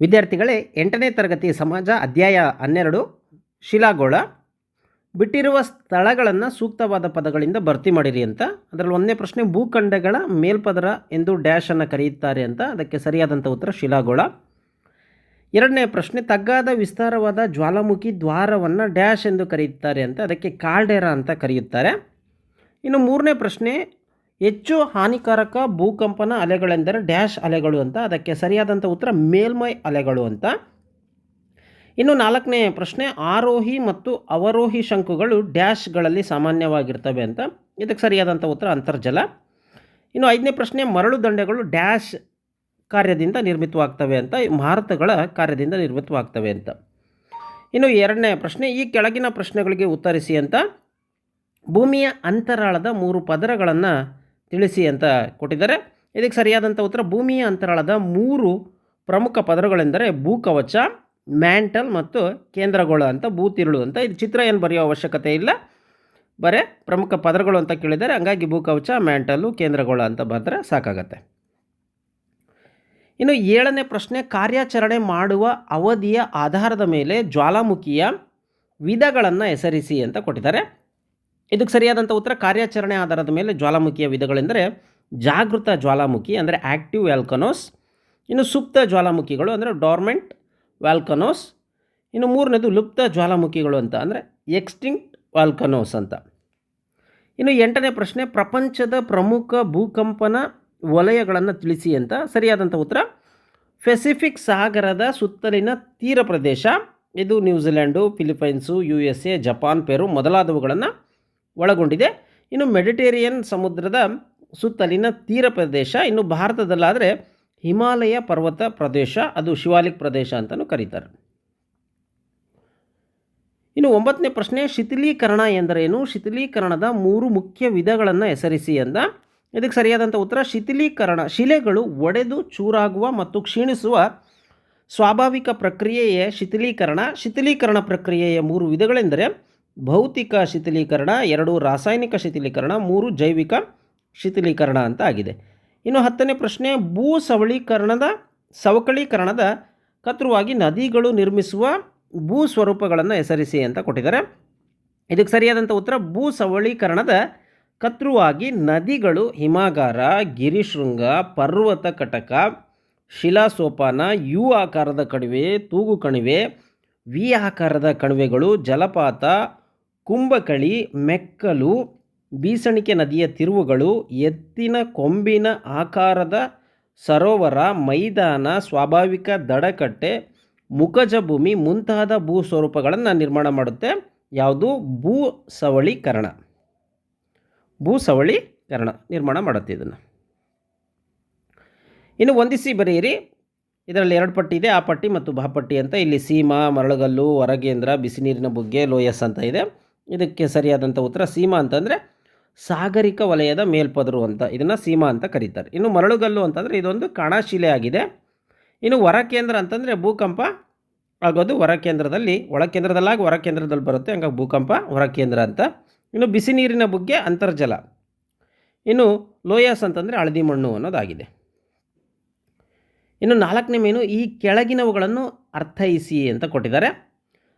ವಿದ್ಯಾರ್ಥಿಗಳೇ, ಎಂಟನೇ ತರಗತಿ ಸಮಾಜ ಅಧ್ಯಾಯ ಹನ್ನೆರಡು, ಶಿಲಾಗೋಳ. ಬಿಟ್ಟಿರುವ ಸ್ಥಳಗಳನ್ನು ಸೂಕ್ತವಾದ ಪದಗಳಿಂದ ಭರ್ತಿ ಮಾಡಿರಿ ಅಂತ. ಅದರಲ್ಲಿ ಒಂದನೇ ಪ್ರಶ್ನೆ, ಭೂಖಂಡಗಳ ಮೇಲ್ಪದರ ಎಂದು ಡ್ಯಾಶನ್ನು ಕರೆಯುತ್ತಾರೆ ಅಂತ. ಅದಕ್ಕೆ ಸರಿಯಾದಂಥ ಉತ್ತರ, ಶಿಲಾಗೋಳ. ಎರಡನೇ ಪ್ರಶ್ನೆ, ತಗ್ಗಾದ ವಿಸ್ತಾರವಾದ ಜ್ವಾಲಾಮುಖಿ ದ್ವಾರವನ್ನು ಡ್ಯಾಶ್ ಎಂದು ಕರೆಯುತ್ತಾರೆ ಅಂತ. ಅದಕ್ಕೆ ಕಾಲ್ಡೆರ ಅಂತ ಕರೆಯುತ್ತಾರೆ. ಇನ್ನು ಮೂರನೇ ಪ್ರಶ್ನೆ ಹೆಚ್ಚು ಹಾನಿಕಾರಕ ಭೂಕಂಪನ ಅಲೆಗಳೆಂದರೆ ಡ್ಯಾಶ್ ಅಲೆಗಳು ಅಂತ. ಅದಕ್ಕೆ ಸರಿಯಾದಂಥ ಉತ್ತರ ಮೇಲ್ಮೈ ಅಲೆಗಳು ಅಂತ. ಇನ್ನು ನಾಲ್ಕನೇ ಪ್ರಶ್ನೆ, ಆರೋಹಿ ಮತ್ತು ಅವರೋಹಿ ಶಂಕುಗಳು ಡ್ಯಾಶ್ಗಳಲ್ಲಿ ಸಾಮಾನ್ಯವಾಗಿರ್ತವೆ ಅಂತ. ಇದಕ್ಕೆ ಸರಿಯಾದಂಥ ಉತ್ತರ ಅಂತರ್ಜಲ. ಇನ್ನು ಐದನೇ ಪ್ರಶ್ನೆ, ಮರಳು ದಂಡೆಗಳು ಡ್ಯಾಶ್ ಕಾರ್ಯದಿಂದ ನಿರ್ಮಿತವಾಗ್ತವೆ ಅಂತ, ಮಾರುತಗಳ ಕಾರ್ಯದಿಂದ ನಿರ್ಮಿತವಾಗ್ತವೆ ಅಂತ. ಇನ್ನು ಎರಡನೇ ಪ್ರಶ್ನೆ, ಈ ಕೆಳಗಿನ ಪ್ರಶ್ನೆಗಳಿಗೆ ಉತ್ತರಿಸಿ ಅಂತ. ಭೂಮಿಯ ಅಂತರಾಳದ ಮೂರು ಪದರಗಳನ್ನು ತಿಳಿಸಿ ಅಂತ ಕೊಟ್ಟಿದ್ದಾರೆ. ಇದಕ್ಕೆ ಸರಿಯಾದಂಥ ಉತ್ತರ, ಭೂಮಿಯ ಅಂತರಾಳದ ಮೂರು ಪ್ರಮುಖ ಪದರಗಳೆಂದರೆ ಭೂಕವಚ, ಮ್ಯಾಂಟಲ್ ಮತ್ತು ಕೇಂದ್ರಗೋಳ ಅಂತ ಭೂತಿರುಳು ಅಂತ. ಇದು ಚಿತ್ರ ಏನು ಬರೆಯೋ ಅವಶ್ಯಕತೆ ಇಲ್ಲ. ಬರೇ ಪ್ರಮುಖ ಪದರಗಳು ಅಂತ ಕೇಳಿದರೆ ಹಂಗಾಗಿ ಭೂಕವಚ, ಮ್ಯಾಂಟಲ್ಲು, ಕೇಂದ್ರಗಳು ಅಂತ ಬಂದರೆ ಸಾಕಾಗತ್ತೆ. ಇನ್ನು ಏಳನೇ ಪ್ರಶ್ನೆ, ಕಾರ್ಯಾಚರಣೆ ಮಾಡುವ ಅವಧಿಯ ಆಧಾರದ ಮೇಲೆ ಜ್ವಾಲಾಮುಖಿಯ ವಿಧಗಳನ್ನು ಹೆಸರಿಸಿ ಅಂತ ಕೊಟ್ಟಿದ್ದಾರೆ. ಇದಕ್ಕೆ ಸರಿಯಾದಂಥ ಉತ್ತರ ಕಾರ್ಯಾಚರಣೆ ಆಧಾರದ ಮೇಲೆ ಜ್ವಾಲಾಮುಖಿಯ ವಿಧಗಳೆಂದರೆ ಜಾಗೃತ ಜ್ವಾಲಾಮುಖಿ, ಅಂದರೆ ಆ್ಯಕ್ಟಿವ್ ವ್ಯಾಲ್ಕನೋಸ್, ಇನ್ನು ಸುಪ್ತ ಜ್ವಾಲಾಮುಖಿಗಳು ಅಂದರೆ ಡಾರ್ಮೆಂಟ್ ವ್ಯಾಲ್ಕನೋಸ್, ಇನ್ನು ಮೂರನೇದು ಲುಪ್ತ ಜ್ವಾಲಾಮುಖಿಗಳು ಅಂತ ಅಂದರೆ ಎಕ್ಸ್ಟಿಂಕ್ಟ್ ವ್ಯಾಲ್ಕನೋಸ್ ಅಂತ. ಇನ್ನು ಎಂಟನೇ ಪ್ರಶ್ನೆ, ಪ್ರಪಂಚದ ಪ್ರಮುಖ ಭೂಕಂಪನ ವಲಯಗಳನ್ನು ತಿಳಿಸಿ ಅಂತ ಸರಿಯಾದಂಥ ಉತ್ತರ, ಪೆಸಿಫಿಕ್ ಸಾಗರದ ಸುತ್ತಲಿನ ತೀರ ಪ್ರದೇಶ, ಇದು New Zealand, Philippines, U S A, Japan, Peru ಮೊದಲಾದವುಗಳನ್ನು ಒಳಗೊಂಡಿದೆ. ಇನ್ನು ಮೆಡಿಟೇರಿಯನ್ ಸಮುದ್ರದ ಸುತ್ತಲಿನ ತೀರ ಪ್ರದೇಶ, ಇನ್ನು ಭಾರತದಲ್ಲಾದರೆ ಹಿಮಾಲಯ ಪರ್ವತ ಪ್ರದೇಶ, ಅದು ಶಿವಾಲಿಕ್ ಪ್ರದೇಶ ಅಂತಲೂ ಕರೀತಾರೆ. ಇನ್ನು ಒಂಬತ್ತನೇ ಪ್ರಶ್ನೆ, ಶಿಥಿಲೀಕರಣ ಎಂದರೇನು? ಶಿಥಿಲೀಕರಣದ ಮೂರು ಮುಖ್ಯ ವಿಧಗಳನ್ನು ಹೆಸರಿಸಿ ಅಂದ. ಇದಕ್ಕೆ ಸರಿಯಾದಂಥ ಉತ್ತರ, ಶಿಥಿಲೀಕರಣ, ಶಿಲೆಗಳು ಒಡೆದು ಚೂರಾಗುವ ಮತ್ತು ಕ್ಷೀಣಿಸುವ ಸ್ವಾಭಾವಿಕ ಪ್ರಕ್ರಿಯೆಯೇ ಶಿಥಿಲೀಕರಣ. ಶಿಥಿಲೀಕರಣ ಪ್ರಕ್ರಿಯೆಯ ಮೂರು ವಿಧಗಳೆಂದರೆ ಭೌತಿಕ ಶಿಥಿಲೀಕರಣ, ಎರಡು ರಾಸಾಯನಿಕ ಶಿಥಿಲೀಕರಣ, ಮೂರು ಜೈವಿಕ ಶಿಥಿಲೀಕರಣ ಅಂತ ಆಗಿದೆ. ಇನ್ನು ಹತ್ತನೇ ಪ್ರಶ್ನೆ ಭೂ ಸವಳೀಕರಣದ ಸವಕಳೀಕರಣದ ಕತೃವಾಗಿ ನದಿಗಳು ನಿರ್ಮಿಸುವ ಭೂ ಸ್ವರೂಪಗಳನ್ನು ಹೆಸರಿಸಿ ಅಂತ ಕೊಟ್ಟಿದ್ದಾರೆ. ಇದಕ್ಕೆ ಸರಿಯಾದಂಥ ಉತ್ತರ ಭೂ ಸವಳೀಕರಣದ ಕತೃವಾಗಿ ನದಿಗಳು ಹಿಮಾಗಾರ, ಗಿರಿಶೃಂಗ, ಪರ್ವತ ಕಟಕ, ಶಿಲಾಸೋಪಾನ, ಯು ಆಕಾರದ ಕಣಿವೆ, ತೂಗು ಕಣಿವೆ, ವಿ ಆಕಾರದ ಕಣಿವೆಗಳು, ಜಲಪಾತ ಕುಂಭಕಳಿ ಮೆಕ್ಕಲು, ಬೀಸಣಿಕೆ ನದಿಯ ತಿರುವುಗಳು, ಎತ್ತಿನ ಕೊಂಬಿನ ಆಕಾರದ ಸರೋವರ, ಮೈದಾನ, ಸ್ವಾಭಾವಿಕ ದಡಕಟ್ಟೆ ಮುಖಜ ಭೂಮಿ ಮುಂತಾದ ಭೂ ಸ್ವರೂಪಗಳನ್ನು ನಿರ್ಮಾಣ ಮಾಡುತ್ತೆ. ಯಾವುದು? ಭೂ ಸವಳೀಕರಣ ಭೂ ಸವಳೀಕರಣ ನಿರ್ಮಾಣ ಮಾಡುತ್ತೆ ಇದನ್ನು. ಇನ್ನು ಒಂದಿಸಿ ಬರೆಯಿರಿ. ಇದರಲ್ಲಿ ಎರಡು ಪಟ್ಟಿ ಇದೆ. ಆ ಪಟ್ಟಿ ಮತ್ತು ಬಾಪಟ್ಟಿ ಅಂತ. ಇಲ್ಲಿ ಸೀಮಾ, ಮರಳುಗಲ್ಲು, ಹೊರಗೇಂದ್ರ, ಬಿಸಿನೀರಿನ ಬುಗ್ಗೆ, ಲೋಯಸ್ ಅಂತ ಇದೆ. ಇದಕ್ಕೆ ಸರಿಯಾದಂಥ ಉತ್ತರ ಸೀಮಾ ಅಂತಂದರೆ ಸಾಗರಿಕ ವಲಯದ ಮೇಲ್ಪದರು ಅಂತ, ಇದನ್ನು ಸೀಮಾ ಅಂತ ಕರೀತಾರೆ. ಇನ್ನು ಮರಳುಗಲ್ಲು ಅಂತಂದರೆ ಇದೊಂದು ಕಣಶಿಲೆ ಆಗಿದೆ ಇನ್ನು ಹೊರಕೇಂದ್ರ ಅಂತಂದರೆ ಭೂಕಂಪ ಆಗೋದು ಹೊರಕೇಂದ್ರದಲ್ಲಿ, ಒಳಕೇಂದ್ರದಲ್ಲಾಗಿ ಹೊರಕೇಂದ್ರದಲ್ಲಿ ಬರುತ್ತೆ, ಹಂಗಾಗಿ ಭೂಕಂಪ ಹೊರಕೇಂದ್ರ ಅಂತ. ಇನ್ನು ಬಿಸಿ ನೀರಿನ ಬುಗ್ಗೆ ಅಂತರ್ಜಲ. ಇನ್ನು ಲೋಯಸ್ ಅಂತಂದರೆ ಹಳದಿ ಮಣ್ಣು ಅನ್ನೋದಾಗಿದೆ. ಇನ್ನು ನಾಲ್ಕನೇ ಮೇನು ಈ ಕೆಳಗಿನವುಗಳನ್ನು ಅರ್ಥೈಸಿ ಅಂತ ಕೊಟ್ಟಿದ್ದಾರೆ.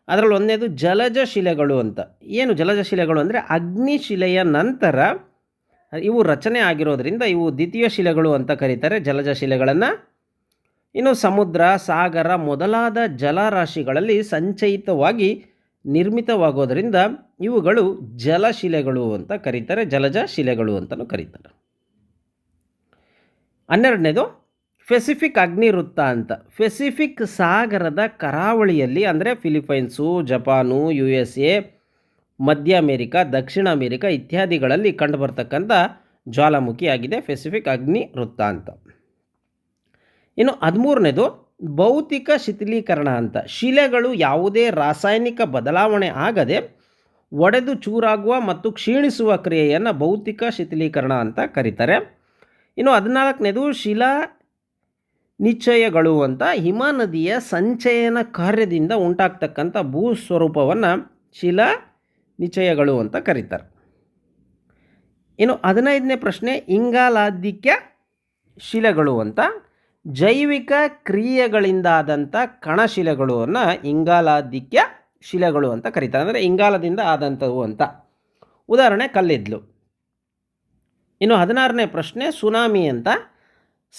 ಅದರಲ್ಲಿ ಒಂದನೇದು ಜಲಜ ಶಿಲೆಗಳು ಅಂತ. ಏನು ಜಲಜ ಶಿಲೆಗಳು ಅಂದರೆ ಅಗ್ನಿಶಿಲೆಯ ನಂತರ, ಇವು ರಚನೆ ಆಗಿರೋದ್ರಿಂದ ಇವು ದ್ವಿತೀಯ ಶಿಲೆಗಳು ಅಂತ ಕರೀತಾರೆ ಜಲಜ ಶಿಲೆಗಳನ್ನು ಇನ್ನು ಸಮುದ್ರ, ಸಾಗರ ಮೊದಲಾದ ಜಲರಾಶಿಗಳಲ್ಲಿ ಸಂಚಯಿತವಾಗಿ ನಿರ್ಮಿತವಾಗೋದರಿಂದ ಇವುಗಳು ಜಲಶಿಲೆಗಳು ಅಂತ ಕರೀತಾರೆ ಜಲಜ ಶಿಲೆಗಳು ಅಂತಲೂ ಕರೀತಾರೆ. ಹನ್ನೆರಡನೇದು ಪೆಸಿಫಿಕ್ ಅಗ್ನಿವೃತ್ತ ಅಂತ. ಪೆಸಿಫಿಕ್ ಸಾಗರದ ಕರಾವಳಿಯಲ್ಲಿ ಅಂದರೆ Philippines Japan U S A ಮಧ್ಯ ಅಮೇರಿಕಾ, ದಕ್ಷಿಣ ಅಮೇರಿಕಾ ಇತ್ಯಾದಿಗಳಲ್ಲಿ ಕಂಡುಬರ್ತಕ್ಕಂಥ ಜ್ವಾಲಾಮುಖಿಯಾಗಿದೆ ಪೆಸಿಫಿಕ್ ಅಗ್ನಿ ವೃತ್ತ ಅಂತ. ಇನ್ನು ಹದಿಮೂರನೇದು, ಭೌತಿಕ ಶಿಥಿಲೀಕರಣ ಅಂತ. ಶಿಲೆಗಳು ಯಾವುದೇ ರಾಸಾಯನಿಕ ಬದಲಾವಣೆ ಆಗದೆ ಒಡೆದು ಚೂರಾಗುವ ಮತ್ತು ಕ್ಷೀಣಿಸುವ ಕ್ರಿಯೆಯನ್ನು ಭೌತಿಕ ಶಿಥಿಲೀಕರಣ ಅಂತ ಕರೀತಾರೆ. ಇನ್ನು ಹದಿನಾಲ್ಕನೇದು, ಶಿಲಾ ನಿಶ್ಚಯಗಳು ಅಂತ ಹಿಮ ನದಿಯ ಸಂಚಯನ ಕಾರ್ಯದಿಂದ ಉಂಟಾಗ್ತಕ್ಕಂಥ ಭೂ ಸ್ವರೂಪವನ್ನು ಶಿಲಾ ನಿಶ್ಚಯಗಳು ಅಂತ ಕರೀತಾರೆ. ಇನ್ನು ಹದಿನೈದನೇ ಪ್ರಶ್ನೆ, ಇಂಗಾಲಾದಿಕ್ಯ ಶಿಲೆಗಳು ಅಂತ ಜೈವಿಕ ಕ್ರಿಯೆಗಳಿಂದಾದಂಥ ಕಣಶಿಲೆಗಳು ಅನ್ನು ಇಂಗಾಲಾದಿತ್ಯ ಶಿಲೆಗಳು ಅಂತ ಕರೀತಾರೆ. ಅಂದರೆ ಇಂಗಾಲದಿಂದ ಆದಂಥವು ಅಂತ. ಉದಾಹರಣೆ ಕಲ್ಲಿದ್ಲು. ಇನ್ನು ಹದಿನಾರನೇ ಪ್ರಶ್ನೆ, ಸುನಾಮಿ ಅಂತ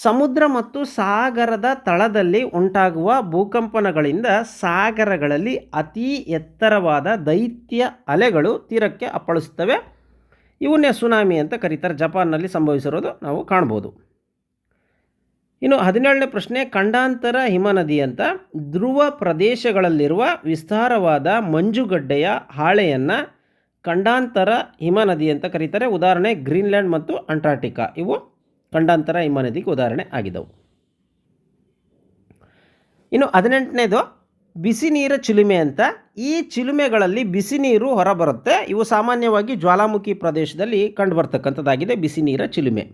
ಸಮುದ್ರ ಮತ್ತು ಸಾಗರದ ತಳದಲ್ಲಿ ಉಂಟಾಗುವ ಭೂಕಂಪನಗಳಿಂದ ಸಾಗರಗಳಲ್ಲಿ ಅತಿ ಎತ್ತರವಾದ ದೈತ್ಯ ಅಲೆಗಳು ತೀರಕ್ಕೆ ಅಪ್ಪಳಿಸುತ್ತವೆ. ಇವನ್ನೇ ಸುನಾಮಿ ಅಂತ ಕರೀತಾರೆ. ಜಪಾನ್ನಲ್ಲಿ ಸಂಭವಿಸಿರೋದು ನಾವು ಕಾಣ್ಬೋದು. ಇನ್ನು ಹದಿನೇಳನೇ ಪ್ರಶ್ನೆ, ಖಂಡಾಂತರ ಹಿಮನದಿ ಅಂತ. ಧ್ರುವ ಪ್ರದೇಶಗಳಲ್ಲಿರುವ ವಿಸ್ತಾರವಾದ ಮಂಜುಗಡ್ಡೆಯ ಹಾಳೆಯನ್ನು ಖಂಡಾಂತರ ಹಿಮನದಿ ಅಂತ ಕರೀತಾರೆ. ಉದಾಹರಣೆ, ಗ್ರೀನ್ಲ್ಯಾಂಡ್ ಮತ್ತು ಅಂಟಾರ್ಟಿಕಾ ಇವು ಖಂಡಾಂತರ ಹಿಮನದಿಗೆ ಉದಾಹರಣೆ ಆಗಿದ್ದವು ಇನ್ನು ಹದಿನೆಂಟನೇದು, ಬಿಸಿ ನೀರ ಚಿಲುಮೆ ಅಂತ. ಈ ಚಿಲುಮೆಗಳಲ್ಲಿ ಬಿಸಿ ನೀರು ಹೊರಬರುತ್ತೆ. ಇವು ಸಾಮಾನ್ಯವಾಗಿ ಜ್ವಾಲಾಮುಖಿ ಪ್ರದೇಶದಲ್ಲಿ ಕಂಡುಬರ್ತಕ್ಕಂಥದ್ದಾಗಿದೆ ಬಿಸಿ ನೀರ ಚಿಲುಮೆ.